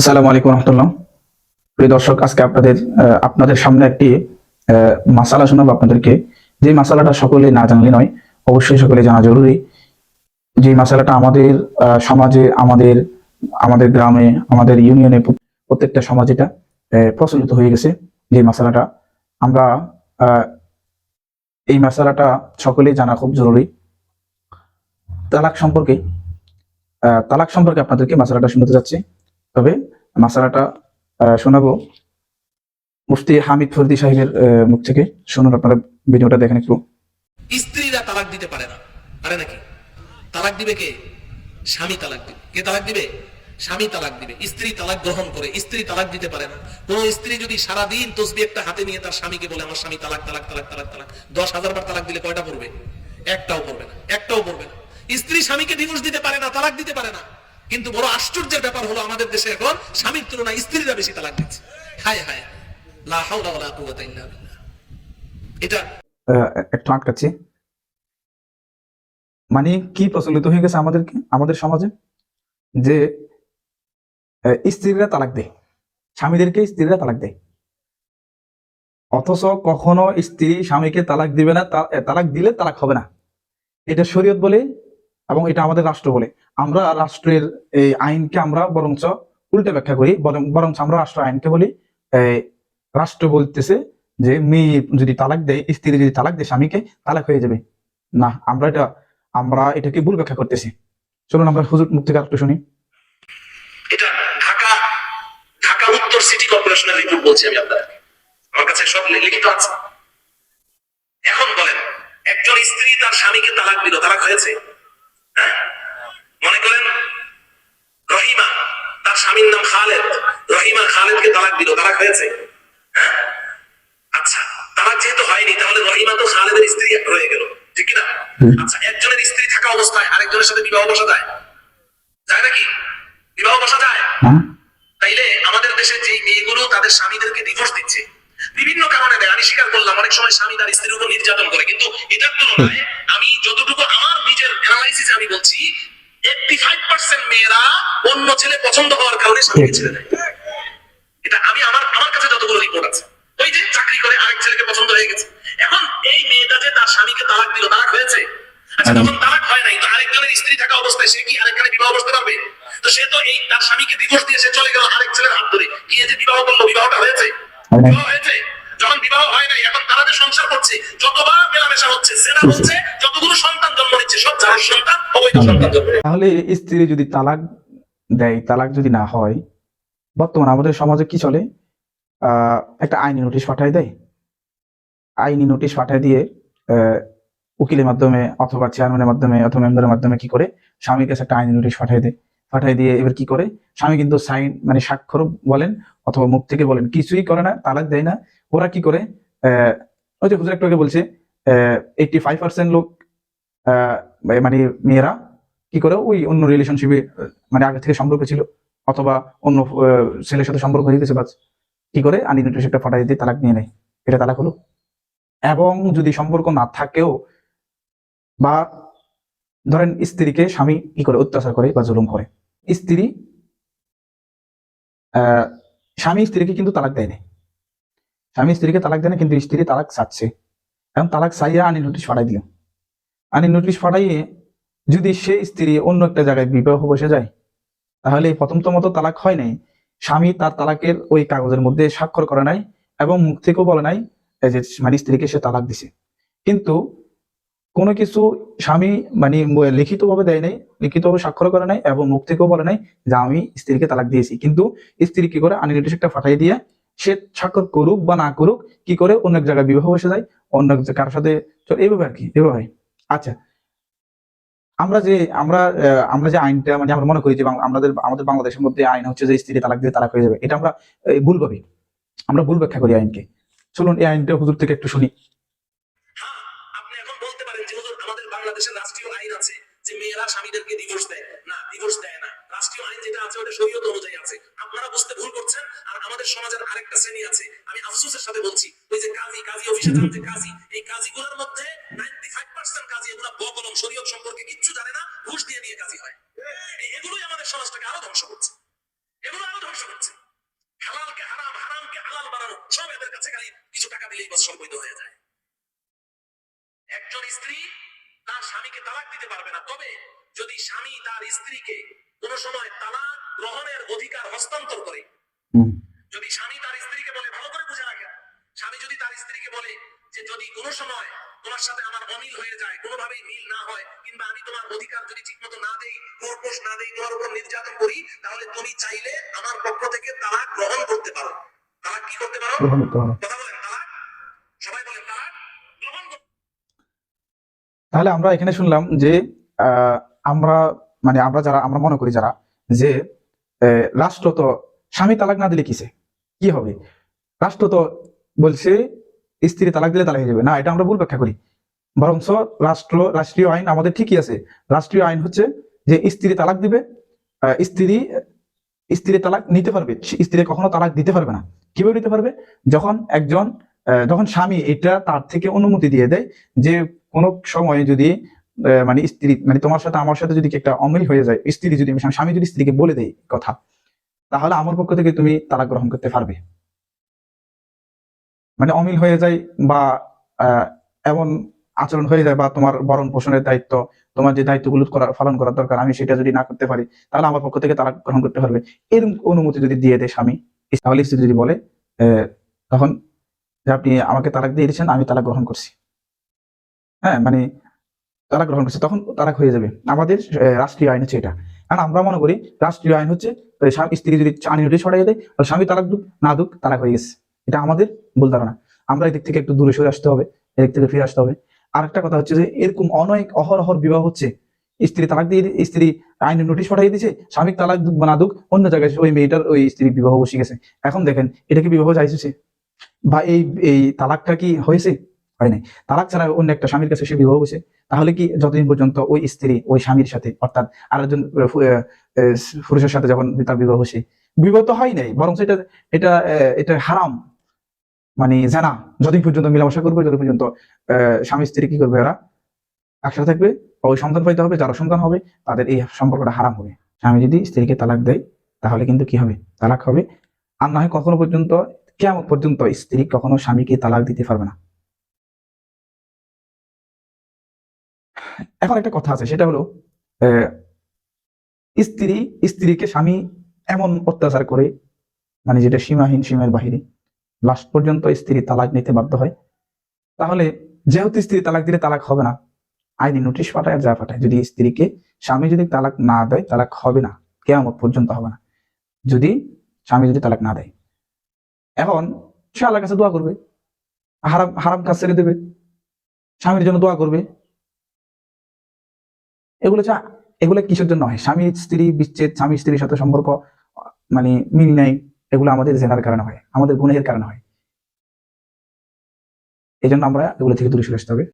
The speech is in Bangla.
আসসালামু আলাইকুম রহমতুল্লাহ। প্রিয় দর্শক, আজকে আপনাদের আপনাদের সামনে একটি মাসালা শোনাবো আপনাদেরকে। যে মাসালাটা সকলে না জানলে নয়, অবশ্যই সকলে জানা জরুরি। যে মাসালাটা আমাদের সমাজে, আমাদের আমাদের গ্রামে, আমাদের ইউনিয়নে প্রত্যেকটা সমাজে এটা প্রচলিত হয়ে গেছে যে মাসালাটা। আমরা এই মাসালাটা সকলেই জানা খুব জরুরি। তালাক সম্পর্কে তালাক সম্পর্কে আপনাদেরকে মাসালাটা শুনতে যাচ্ছি। তবে মাসালাটা শোনাবো। মুফতি হামিদ ফরদি সাহেবের মুখ থেকে। শুনুন আপনারা ভিডিওটা দেখেন একটু। স্ত্রীরা তালাক দিতে পারে না। পারে নাকি? তালাক দিবে কে? স্বামী তালাক দিবে। কে তালাক দিবে? স্বামী তালাক দিবে। স্ত্রী তালাক গ্রহণ করে, স্ত্রী তালাক দিতে পারে না। কোন স্ত্রী যদি সারাদিন তসবি একটা হাতে নিয়ে তার স্বামীকে বলে, আমার স্বামী তালাক তালাক তালাক তালাক তালাক। দশ হাজার বার তালাক দিলে কয়টা পড়বে? একটাও পড়বে না, একটাও পড়বে না। স্ত্রী স্বামীকে ডিভোর্স দিতে পারে না, তালাক দিতে পারে না। কিন্তু বড় আশ্চর্যের ব্যাপার হলো আমাদের দেশে এখন স্বামীর তুলনায় স্ত্রীরা বেশি তালাক দিচ্ছে। হায় হায়। লা হাওলা ওয়ালা কুওয়াতা ইল্লা বিল্লাহ। এটা একটু আটকাচ্ছি। মানে কি প্রচলিত হয়ে গেছে আমাদের আমাদের সমাজে? যে স্ত্রীরা তালাক দেয়। স্বামীদেরকে স্ত্রীরা তালাক দেয়। অথচ কখনো স্ত্রী স্বামীকে তালাক দিবে না তালাক দিলে তালাক হবে না। এটা শরীয়ত বলে এবং এটা আমাদের রাষ্ট্র বলে। আমরা রাষ্ট্রের এই আইনকে আমরা বরঞ্চ উল্টে ব্যাখ্যা করি, বরং বরঞ্চ আমরা রাষ্ট্র আইনকে বলি রাষ্ট্র বলতেছে যে, মেয়ে যদি তালাক দেয়, স্ত্রী যদি তালাক দেয় স্বামীকে, তালাক হয়ে যাবে। না, আমরা এটা আমরা এটাকে ভুল ব্যাখ্যা করতেছি। চলুন আমরা হুজুর মুখ থেকে আরেকটু শুনি। এটা ঢাকা ঢাকা উত্তর সিটি কর্পোরেশনের রিপোর্ট বলছি আমি আপনাদেরকে আমার কাছে সব লিখিত আছে। এখন বলেন, একজন স্ত্রী তার স্বামীকে তালাক দিল, তালাক হয়েছে হ্যাঁ? মনে করেন রহিমা তার স্বামীর নাম খালেদ রহিমা খালেদকে তালাক দিল তালাক হয়েছে? হ্যাঁ? আচ্ছা তালাক যেহেতু হয়নি তাহলে রহিমা তো খালেদের স্ত্রী রয়ে গেল ঠিক কি না হুম। আচ্ছা একজনের স্ত্রী থাকা অবস্থায় আরেকজনের সাথে বিবাহ বসা যায়? যায় নাকি? বিবাহ বসা যায়? তাইলে আমাদের দেশে যে মেয়েগুলো তাদের স্বামীদেরকে ডিভোর্স দিচ্ছে বিভিন্ন কারণে দেয় আমি স্বীকার করলাম অনেক সময় স্বামী তার স্ত্রীর উপর নির্যাতন করে কিন্তু এটার তুলনায় আমি যতটুকু আমার নিজের অ্যানালাইসিসে আমি বলছি এইটটি ফাইভ পার্সেন্ট মেয়েরা অন্য ছেলে পছন্দ হওয়ার কারণে স্বামীকে ছেড়ে দেয় এটা আমি আমার আমার কাছে যতগুলো রিপোর্ট আছে ওই যে চাকরি করে আরেক ছেলেকে পছন্দ হয়ে গেছে। এখন এই মেয়েটা যে তার স্বামীকে তালাক দিল তালাক হয়েছে? আচ্ছা তখন তালাক হয় নাই। তো আরেকজনের স্ত্রী থাকা অবস্থায় সে কি আরেকজনের বিবাহ বসতে পারবে? তো সে তো এই তার স্বামীকে ডিভোর্স দিয়ে সে চলে গেল আরেক ছেলের হাত ধরে। গিয়ে যে বিবাহ করল? বিবাহটা হয়েছে? বিবাহ হয়েছে? যখন বিবাহ হয় নাই এখন তারা যে সংসার করছে যতবার মেলামেশা হচ্ছে সেটা হচ্ছে যতগুলো সন্তান জন্ম নিচ্ছে সব যার সন্তান অবৈধ সন্তান তাহলে স্ত্রী যদি তালাক দেয় তালাক যদি না হয় বর্তমান আমাদের সমাজে কি চলে? আহ, একটা আইনি নোটিশ পাঠায় দেয়। আইনি নোটিশ পাঠায় দিয়ে উকিলের মাধ্যমে অথবা চেয়ারম্যানের মাধ্যমে অথবা মেম্বারের মাধ্যমে কি করে? স্বামীর কাছে একটা আইনি নোটিশ পাঠায় দেয়। পাঠায় দিয়ে এবার কি করে? স্বামী কিন্তু সাইন মানে স্বাক্ষর বলেন অথবা মুখ থেকে বলেন, কিছুই করে না, তালাক দেয় না। ওরা কি করে? ওই যে হুজুর বলছে ফাইভ পার্সেন্ট লোক মানে মেয়েরা কি করে? ওই অন্য রিলেশনশিপে মানে আগে থেকে সম্পর্ক ছিল, অথবা অন্য ছেলের সাথে সম্পর্ক হয়ে গেছে বাস। কি করে? আনি নোটিশ একটা পাঠাই দিয়ে তালাক নিয়ে নেয়। এটা তালাক হলো। এবং যদি সম্পর্ক না থাকেও বা ধরেন স্ত্রীকে স্বামী কি করে? অত্যাচার করে বা জুলুম করে। স্ত্রী স্বামী স্ত্রীকে কিন্তু তালাক দেয় না স্বামী স্ত্রীকে তালাক দেয় না কিন্তু স্ত্রী তালাক চাচ্ছে। এখন তালাক চাইয়া আনি নোটিশ পাঠাই দিল আনি নোটিশ পাঠাইয়ে যদি সে স্ত্রী অন্য একটা জায়গায় বিবাহ বসে যায়, তাহলে প্রথমত মতো তালাক হয় নাই। স্বামী তার তালাকের ওই কাগজের মধ্যে স্বাক্ষর করে নাই এবং মুখ থেকেও বলে নাই এই যে মানে স্ত্রীকে সে তালাক দিছে। কিন্তু কোনো কিছু স্বামী মানে লিখিত ভাবে দেয় নাই লিখিত ভাবে স্বাক্ষর করে নাই এবং মুখ থেকেও বলে নাই যে আমি স্ত্রীকে তালাক দিয়েছি। কিন্তু স্ত্রী কি করে? আনি নোটিশ একটা পাঠিয়ে দিয়ে সে স্বাক্ষর করুক বা না করুক, কি করে? অন্য এক জায়গায় বিবাহ বসে যায়, অন্য এক কারোর সাথে এইভাবে আর কি এভাবে আচ্ছা আমরা যে, আমরা আমরা যে আইনটা মানে আমরা মনে করি যে আমাদের আমাদের বাংলাদেশের মধ্যে আইন হচ্ছে যে স্ত্রী তালাক দিয়ে তালাক হয়ে যাবে। এটা আমরা ভুল ভাবি আমরা ভুল ব্যাখ্যা করি আইনকে। চলুন এই আইনটা হুজুর থেকে একটু শুনি। হ্যাঁ, আপনি এখন বলতে পারেন যে হুজুর আমাদের বাংলাদেশের রাষ্ট্রীয় আইন আছে যে মেয়েরা স্বামীদেরকে ডিভোর্স দেয়। না ডিভোর্স দেয় না। রাষ্ট্রীয় আইন যেটা আছে ওটা শরীয়ত অনুযায়ী আছে। আপনারা বুঝতে ভুল করছেন আর আমাদের সমাজের আরেকটা শ্রেণি আছে। আমি আফসোসের সাথে বলছি ওই যে কাজী কাজী অফিসে যান যে কাজী এই কাজীগুলোর মধ্যে 95% কাজী এগুলা বকলম শরীয়ত সম্পর্কে কিচ্ছু জানে না ঘুষ দিয়ে দিয়ে কাজী হয়। এগুলোই আমাদের সমাজটাকে আরও ধ্বংস করছে। বৈধ হয়ে যায়। একজন স্ত্রী তার স্বামীকে তালাক দিতে পারবে না। তবে যদি স্বামী তার স্ত্রীকে কোন সময় তালাক গ্রহণের অধিকার হস্তান্তর করে যদি স্বামী তার স্ত্রীকে বলে ভালো করে বুঝে রাখেন স্বামী যদি তার স্ত্রীকে বলে যে যদি কোনো সময় তোমার সাথে আমার অমিল হয়ে যায় কোনোভাবেই মিল না হয় কিংবা আমি তোমার অধিকার যদি ঠিকমতো না দেই খোরপোশ না দেই তোমার উপর নির্যাতন করি তাহলে তুমি চাইলে আমার পক্ষ থেকে তালাক গ্রহণ করতে পারো। তালাক কি করতে পারো? গ্রহণ করতে পারো। কথা বলেন তালাক সবাই বলেন তালাক গ্রহণ করতে তাহলে আমরা এখানে শুনলাম যে আমরা মানে আমরা যারা, আমরা মনে করি যারা, যে রাষ্ট্র তো স্বামী তালাক না দিলে কিসে? কি হবে? রাষ্ট্র তো বলছে, স্ত্রী তালাক দিলে তালাক হয়ে যাবে। না, এটা আমরা ভুল ব্যাখ্যা করি। বরঞ্চ রাষ্ট্র, রাষ্ট্রীয় আইন আমাদের ঠিকই আছে। রাষ্ট্রীয় আইন হচ্ছে যে, স্ত্রী তালাক দিবে স্ত্রী স্ত্রী তালাক নিতে পারবে। স্ত্রী কখনো তালাক দিতে পারবে না। কীভাবে দিতে পারবে? যখন একজন যখন স্বামী এটা তার থেকে অনুমতি দিয়ে দেয় যে কোনো সময় যদি মানে স্ত্রী মানে তোমার সাথে, আমার সাথে যদি একটা অমিল হয়ে যায়, স্ত্রী যদি স্বামী যদি স্ত্রীকে বলে দেয় কথা, তাহলে আমার পক্ষ থেকে তুমি তালাক গ্রহণ করতে পারবে। মানে অমিল হয়ে যায় বা এমন আচরণ হয়ে যায় বা তোমার বরণ পোষণের দায়িত্ব, তোমার যে দায়িত্বগুলো করা, পালন করার দরকার, আমি সেটা যদি না করতে পারি, তাহলে আমার পক্ষ থেকে তালাক গ্রহণ করতে পারবে। এরকম অনুমতি যদি দিয়ে দেয় স্বামী, তাহলে স্ত্রী যদি বলে তখন আপনি আমাকে তালাক দিয়ে দিয়েছেন, আমি তালাক গ্রহণ করছি। হ্যাঁ মানে তারা গ্রহণ করছে, তখন তালাক হয়ে যাবে। আমাদের রাষ্ট্রীয় আইন হচ্ছে এটা। কারণ আমরা মনে করি, রাষ্ট্রীয় আইন হচ্ছে স্ত্রী যদি আনি নোটিশ ছড়াই দেয় তাহলে স্বামী তালাক দুক না দুক তালাক হয়ে গেছে। এটা আমাদের ভুল ধারণা। আমরা এদিক থেকে একটু দূরে সরে আসতে হবে, এদিক থেকে ফিরে আসতে হবে। আর একটা কথা হচ্ছে যে, এরকম অনেক অহরহর বিবাহ হচ্ছে। স্ত্রী তালাক দিয়ে স্ত্রী আইনের নোটিশ পাঠিয়ে দিয়েছে, স্বামী তালাক দুক বা না অন্য জায়গায় ওই মেয়েটার, ওই স্ত্রী বিবাহ বসে গেছে। এখন দেখেন, এটা কি বিবাহ চাইছে বা এই এই তালাকটা কি হয়েছে? হয় নাই। তালাক ছাড়া অন্য একটা স্বামীর কাছে সে বিবাহ বসে তাহলে কি যতদিন পর্যন্ত ওই স্ত্রী ওই স্বামীর সাথে অর্থাৎ আহ, আহ, পুরুষের সাথে যখন তার বিবাহ বসে বিবাহ তো হয় নাই বরং এটা এটা এটা হারাম মানে জানা। যতদিন পর্যন্ত মিলামেশা করবে যতদিন পর্যন্ত স্বামী স্ত্রী কি করবে ওরা? একসাথে থাকবে ওই সন্তান পাইতে হবে যারা সন্তান হবে তাদের এই সম্পর্কটা হারাম হবে। স্বামী যদি স্ত্রীকে তালাক দেয় তাহলে কিন্তু কি হবে? তালাক হবে। আর না হয় কখনো পর্যন্ত কেমন পর্যন্ত স্ত্রী কখনো স্বামীকে তালাক দিতে পারবে না। এখন একটা কথা আছে, সেটা হলো স্ত্রী, স্ত্রীকে স্বামী এমন অত্যাচার করে মানে যেটা সীমাহীন সীমার বাহিরে লাস্ট পর্যন্ত স্ত্রী তালাক নিতে বাধ্য হয়। তাহলে যেহেতু স্ত্রী তালাক দিলে তালাক হবে না, আইনি নোটিশ পাঠায় আর যা পাঠায়। যদি স্ত্রীকে স্বামী যদি তালাক না দেয়, তালাক হবে না কেমন পর্যন্ত হবে না। যদি স্বামী যদি তালাক না দেয়। এখন সে আল্লাহর কাছে দোয়া করবে, হারাম হারাম কাজ ছেড়ে দেবে, স্বামীর জন্য দোয়া করবে এগুলো চা এগুলো কিসের জন্য হয় স্বামী, স্ত্রী, বিচ্ছেদ, স্বামী স্ত্রীর সাথে সম্পর্ক মানে মিল নাই, এগুলো আমাদের জেনার কারণে হয়, আমাদের গুণের কারণে হয়। এই জন্য আমরা এগুলো থেকে দূরে সরে আসতে হবে।